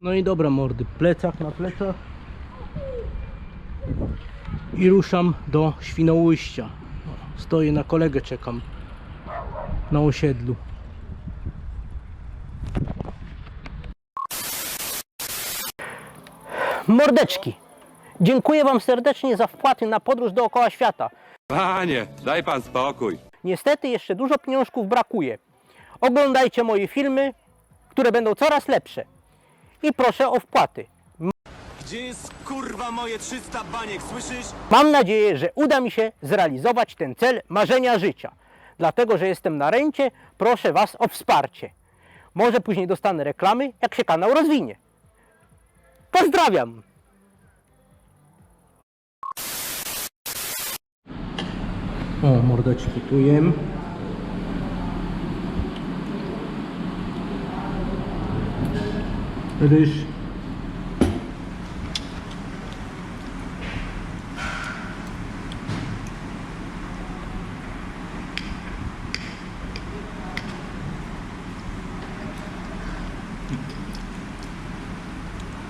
No i dobra mordy, plecak na plecach. I ruszam do Świnoujścia. Stoję na kolegę, czekam na osiedlu. Mordeczki, dziękuję Wam serdecznie za wpłaty na podróż dookoła świata. Panie, daj pan spokój. Niestety jeszcze dużo pieniążków brakuje. Oglądajcie moje filmy, które będą coraz lepsze. I proszę o wpłaty. Gdzie jest kurwa moje 300 baniek, słyszysz? Mam nadzieję, że uda mi się zrealizować ten cel marzenia życia. Dlatego, że jestem na rencie, proszę Was o wsparcie. Może później dostanę reklamy, jak się kanał rozwinie. Pozdrawiam! O, mordeczki tu jem. Ryż.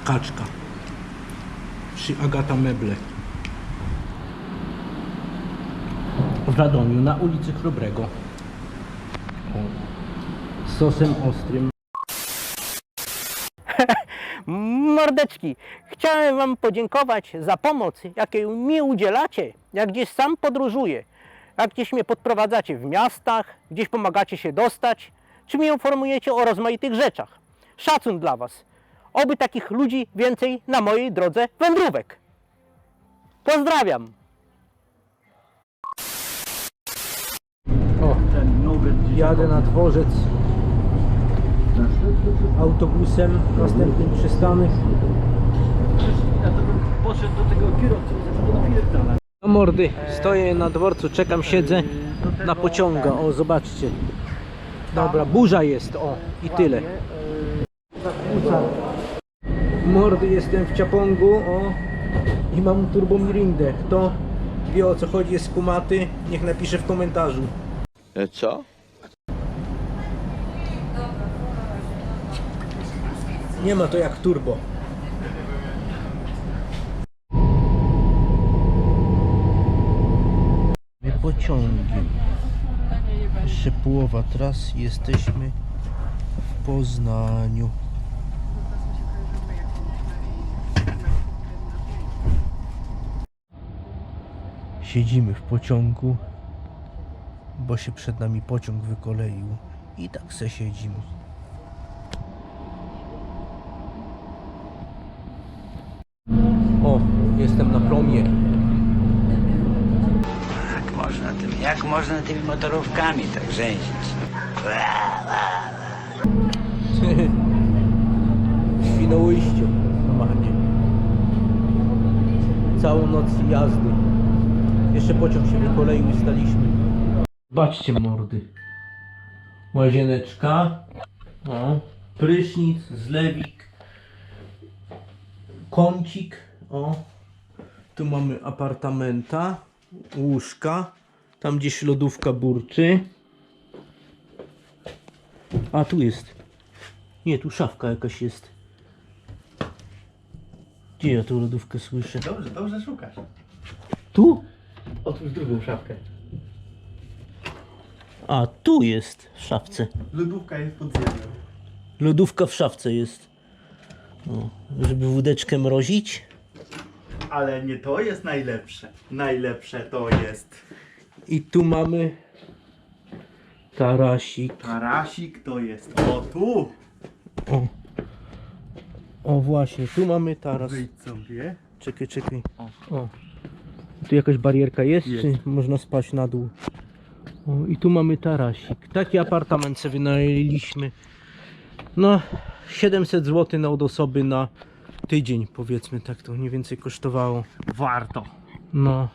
Kaczka. Przy Agata Meble. W Radomiu na ulicy Chrobrego. Sosem ostrym. Mordeczki, chciałem Wam podziękować za pomoc, jakiej mi udzielacie, jak gdzieś sam podróżuję, jak gdzieś mnie podprowadzacie w miastach, gdzieś pomagacie się dostać, czy mnie informujecie o rozmaitych rzeczach. Szacun dla Was. Oby takich ludzi więcej na mojej drodze wędrówek. Pozdrawiam! O, jadę na dworzec autobusem, następny przystanek. Ja to bym poszedł do tego kierowcy i zaczął napierdalać. No mordy, stoję na dworcu, czekam, siedzę na pociąga, o zobaczcie. Dobra, burza jest, o i tyle. Mordy, jestem w Ciapongu, o i mam turbo mirindę. Kto wie o co chodzi, jest kumaty, niech napisze w komentarzu. Co? Nie ma to jak turbo. Pociągiem. Jeszcze połowa tras jesteśmy w Poznaniu. Siedzimy w pociągu, bo się przed nami pociąg wykoleił i tak se siedzimy. O, jestem na promie. Jak można, tym, jak można tymi motorówkami tak rzęzić? W Świnoujściu normalnie. Całą noc jazdy. Jeszcze pociąg się wykoleił i staliśmy. Zobaczcie mordy. Łazieneczka. O. Prysznic, zlewik. Kącik. O. Tu mamy apartamenta. Łóżka. Tam gdzieś lodówka burczy. A tu jest. Nie, tu szafka jakaś jest. Gdzie ja tą lodówkę słyszę? Dobrze, dobrze szukasz. Tu? Otwórz drugą szafkę. A, tu jest w szafce. Lodówka jest pod ziemią. Lodówka w szafce jest. O, żeby wódeczkę mrozić. Ale nie to jest najlepsze. Najlepsze to jest I tu mamy tarasik. tarasik, to jest o tu. O, o właśnie, tu mamy taras. Wyjdź sobie. Czekaj, czekaj. O. Tu jakaś barierka jest, Jest. czy można spać na dół? O, i tu mamy tarasik. Taki apartament sobie wynajęliśmy. No, 700 zł na od osoby na tydzień, powiedzmy, tak to mniej więcej kosztowało. Warto. No,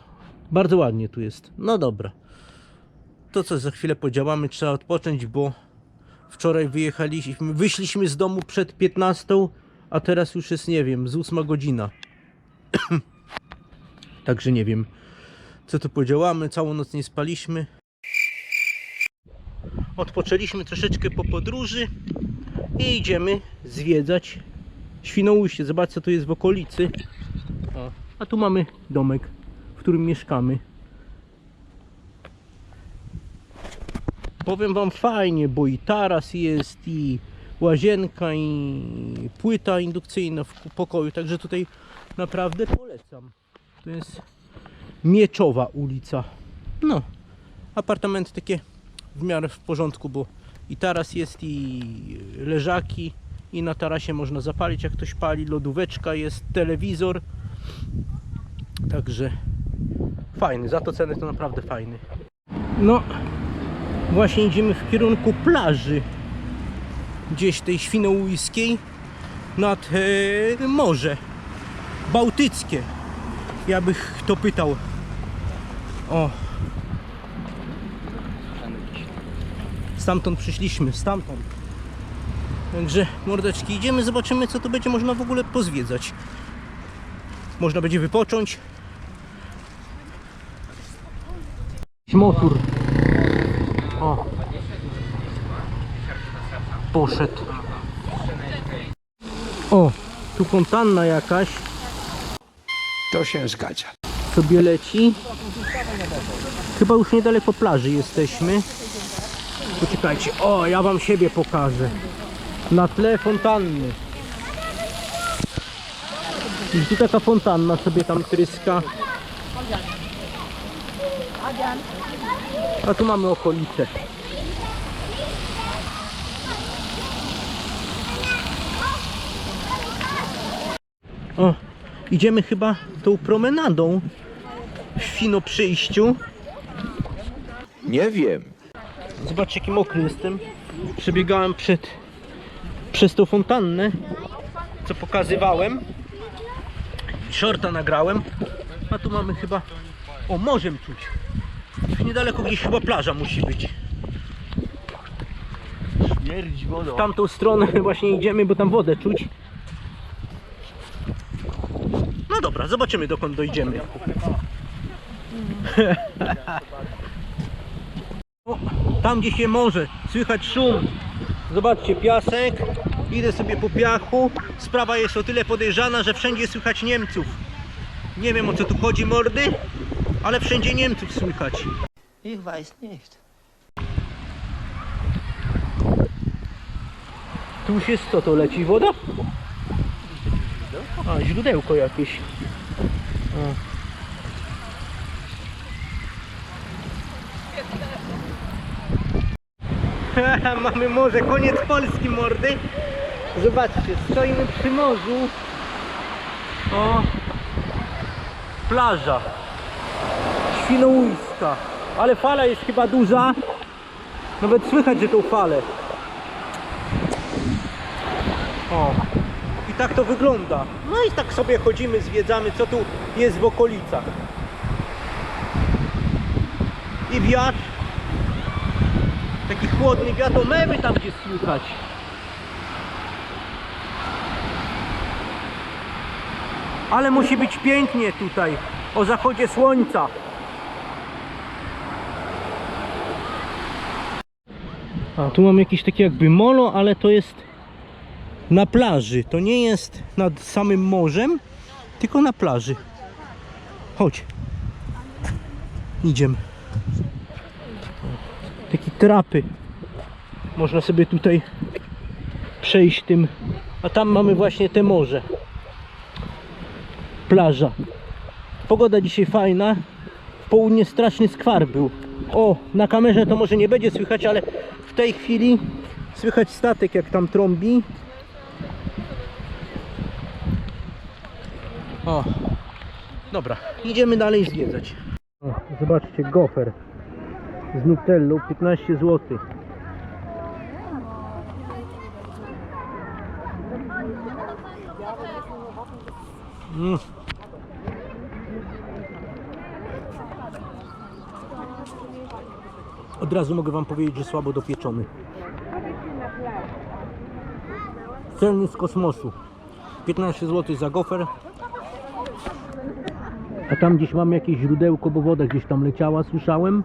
bardzo ładnie tu jest. No dobra. To co, za chwilę podziałamy, trzeba odpocząć, bo wczoraj wyjechaliśmy, wyszliśmy z domu przed 15, a teraz już jest, nie wiem, z 8 godzina. Także nie wiem, co tu podziałamy, całą noc nie spaliśmy. Odpoczęliśmy troszeczkę po podróży i idziemy zwiedzać Świnoujście, zobacz co tu jest w okolicy. A tu mamy domek, w którym mieszkamy. Powiem wam fajnie, bo i taras jest, i łazienka, i płyta indukcyjna w pokoju, także tutaj naprawdę polecam. To jest Mieczowa ulica. No, apartamenty takie w miarę w porządku, bo i taras jest, i leżaki, i na tarasie można zapalić, jak ktoś pali, lodóweczka jest, telewizor. Także fajny, za to ceny to naprawdę fajny. No, właśnie idziemy w kierunku plaży, gdzieś tej świnoujskiej nad e, morze bałtyckie. Ja bych kto pytał. O. Stamtąd przyszliśmy, stamtąd. Także mordeczki, idziemy, zobaczymy co tu będzie można w ogóle pozwiedzać. Można będzie wypocząć. Motor. O. Poszedł. O, tu fontanna jakaś To się zgadza. sobie leci. Chyba już niedaleko plaży jesteśmy. Poczekajcie, o ja wam siebie pokażę. Na tle fontanny. I tu taka fontanna sobie tam tryska. A tu mamy okolice. O, idziemy chyba tą promenadą w Fino przyjściu. Nie wiem. Zobaczcie jaki mokry jestem. Przebiegałem przed, przez tą fontannę, co pokazywałem. Shorta nagrałem. A tu mamy chyba... O, morzem czuć. Niedaleko gdzieś chyba plaża musi być. Śmierć wodą. W tamtą stronę właśnie idziemy, bo tam wodę czuć. No dobra, zobaczymy dokąd dojdziemy. O, tam gdzie się może, słychać szum. Zobaczcie, piasek. Idę sobie po piachu. Sprawa jest o tyle podejrzana, że wszędzie słychać Niemców. Nie wiem o co tu chodzi mordy, ale wszędzie Niemców słychać. Ich weiß nicht. Tu jest co to leci woda? A, źródełko jakieś. O. Mamy morze, koniec Polski mordy. Zobaczcie, stoimy przy morzu. O, plaża. Świnoujska. Ale fala jest chyba duża. Nawet słychać, że tą falę. O. I tak to wygląda. No i tak sobie chodzimy, zwiedzamy, co tu jest w okolicach. I wiatr. Taki chłodny wiatr, o mewy tam gdzie słychać. Ale musi być pięknie tutaj, o zachodzie słońca. A tu mam jakieś takie jakby molo, ale to jest na plaży. To nie jest nad samym morzem, tylko na plaży. Chodź. Idziemy. Takie trapy. Można sobie tutaj przejść tym. A tam mamy właśnie te morze. Plaża. Pogoda dzisiaj fajna. W południe straszny skwar był. O, na kamerze to może nie będzie słychać, ale w tej chwili słychać statek jak tam trąbi. O, dobra, idziemy dalej zwiedzać. O, zobaczcie, gofer z nutellą 15 zł. Mm. Od razu mogę Wam powiedzieć, że słabo dopieczony. Celny z kosmosu. 15 zł za gofer. A tam gdzieś mam jakieś źródełko, bo woda gdzieś tam leciała, słyszałem.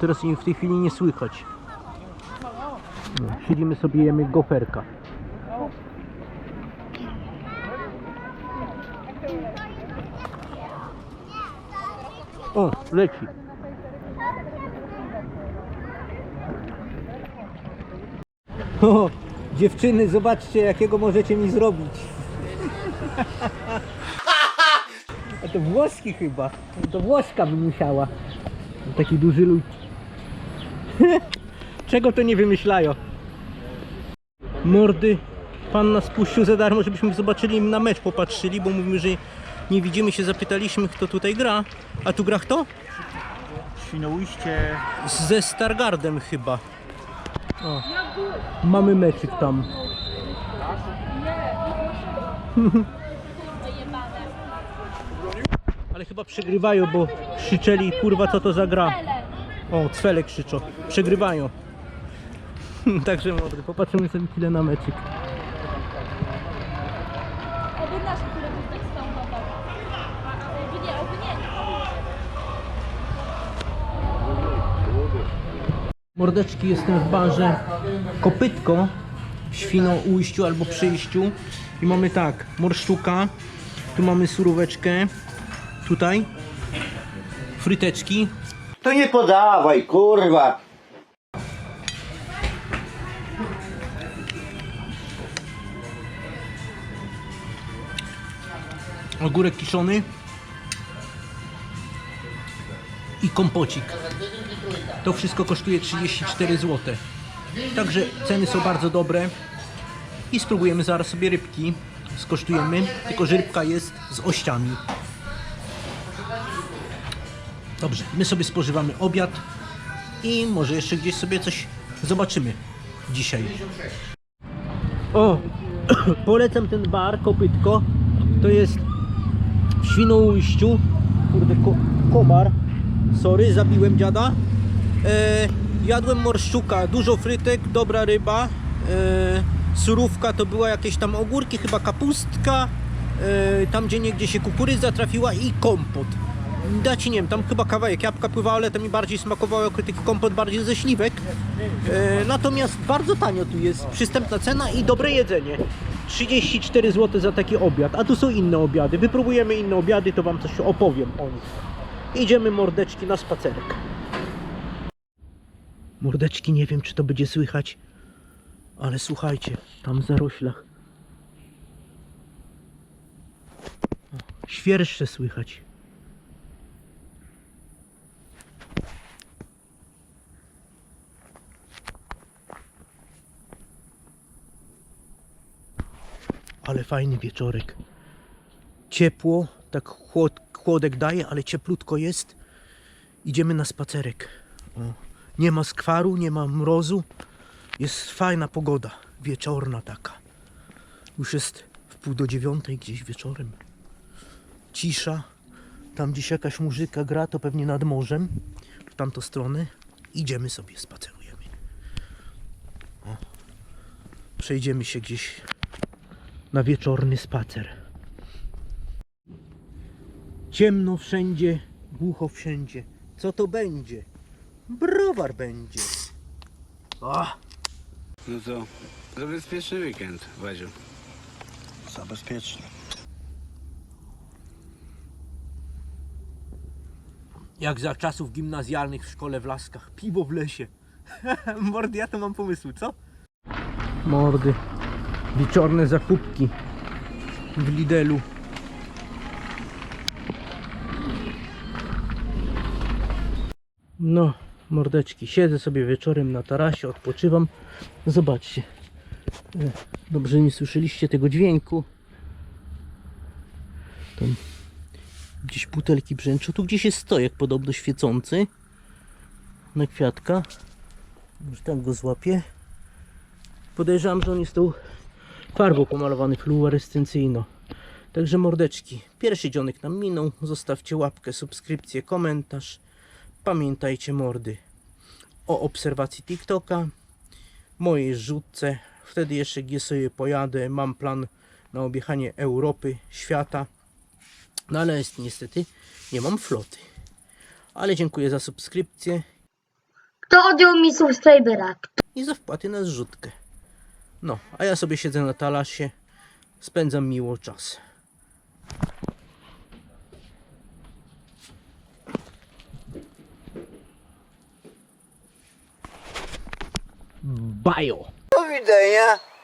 Teraz jej w tej chwili nie słychać. No, siedzimy sobie, jemy goferka. O, leci. O, dziewczyny, zobaczcie, jakiego możecie mi zrobić. A to włoski chyba. To włoska by musiała. Taki duży lud. Czego to nie wymyślają? Mordy. Pan nas puścił za darmo, żebyśmy zobaczyli na mecz popatrzyli, bo mówimy, że nie widzimy się, zapytaliśmy kto tutaj gra. A tu gra kto? Świnoujście. Ze Stargardem chyba. O. Mamy meczyk tam. Ale chyba przegrywają, bo krzyczeli, kurwa co to za gra. O, cwele krzyczą. Przegrywają. Także młody, popatrzymy sobie chwilę na meczyk. Oby nasz, który był tak stąd Oby nie, oby nie. Mordeczki, jestem w barze Kopytko w Świnoujściu albo Przyjściu i mamy tak, morszczuka, tu mamy suróweczkę, tutaj fryteczki, To nie podawaj, kurwa. ogórek kiszony i kompocik. To wszystko kosztuje 34 zł. Także ceny są bardzo dobre. I spróbujemy zaraz sobie rybki. Skosztujemy, tylko że rybka jest z ościami. Dobrze, my sobie spożywamy obiad i może jeszcze gdzieś sobie coś zobaczymy dzisiaj. O, polecam ten bar, kopytko. To jest w Świnoujściu. Kurde, ko komar. Sorry, zabiłem dziada. E, jadłem morszczuka, dużo frytek, dobra ryba. E, surówka to była jakieś tam ogórki, chyba kapustka. E, tam gdzie niegdzie się kukurydza trafiła i kompot. Dać nie wiem, tam chyba kawałek jabłka pływało, ale to mi bardziej smakowało jako taki kompot bardziej ze śliwek. Natomiast bardzo tanio tu jest, przystępna cena i dobre jedzenie. 34 zł za taki obiad, a tu są inne obiady. Wypróbujemy inne obiady, to wam coś opowiem o nich. Idziemy mordeczki na spacerek. Mordeczki, nie wiem czy to będzie słychać, ale słuchajcie, tam w zaroślach. O, Świerszcze słychać. Ale fajny wieczorek. Ciepło, tak chłod, chłodek daje, ale cieplutko jest. Idziemy na spacerek. O, nie ma skwaru, nie ma mrozu. Jest fajna pogoda, wieczorna taka. Już jest w pół do dziewiątej gdzieś wieczorem. Cisza. Tam gdzieś jakaś muzyka gra, to pewnie nad morzem. W tamtą stronę. Idziemy sobie, spacerujemy. O. Przejdziemy się gdzieś na wieczorny spacer. Ciemno wszędzie, głucho wszędzie. Co to będzie? Browar będzie. O, No to zabezpieczny weekend, Wadziu. Zabezpieczny. jak za czasów gimnazjalnych w szkole w Laskach. Piwo w lesie. Mordy, ja to mam pomysł, co? Mordy. Wieczorne zakupki w Lidelu. No, mordeczki, siedzę sobie wieczorem na tarasie, odpoczywam. Zobaczcie. E, Dobrze nie słyszeliście tego dźwięku. Tam gdzieś butelki brzęczą. Tu gdzieś jest stojak podobno świecący na kwiatka. Już tam go złapię. Podejrzewam, że on jest tą farbą pomalowany fluorescencyjno. Także mordeczki, pierwszy dzionek nam minął. Zostawcie łapkę, subskrypcję, komentarz. Pamiętajcie mordy o obserwacji TikToka, mojej rzutce. Wtedy jeszcze gdzie sobie pojadę. Mam plan na objechanie Europy, świata. No ale jest, niestety nie mam floty. Ale dziękuję za subskrypcję Kto odjął mi subskrybera? i za wpłaty na zrzutkę. No, a ja sobie siedzę na talasie, spędzam miło czas. Bajo. Do.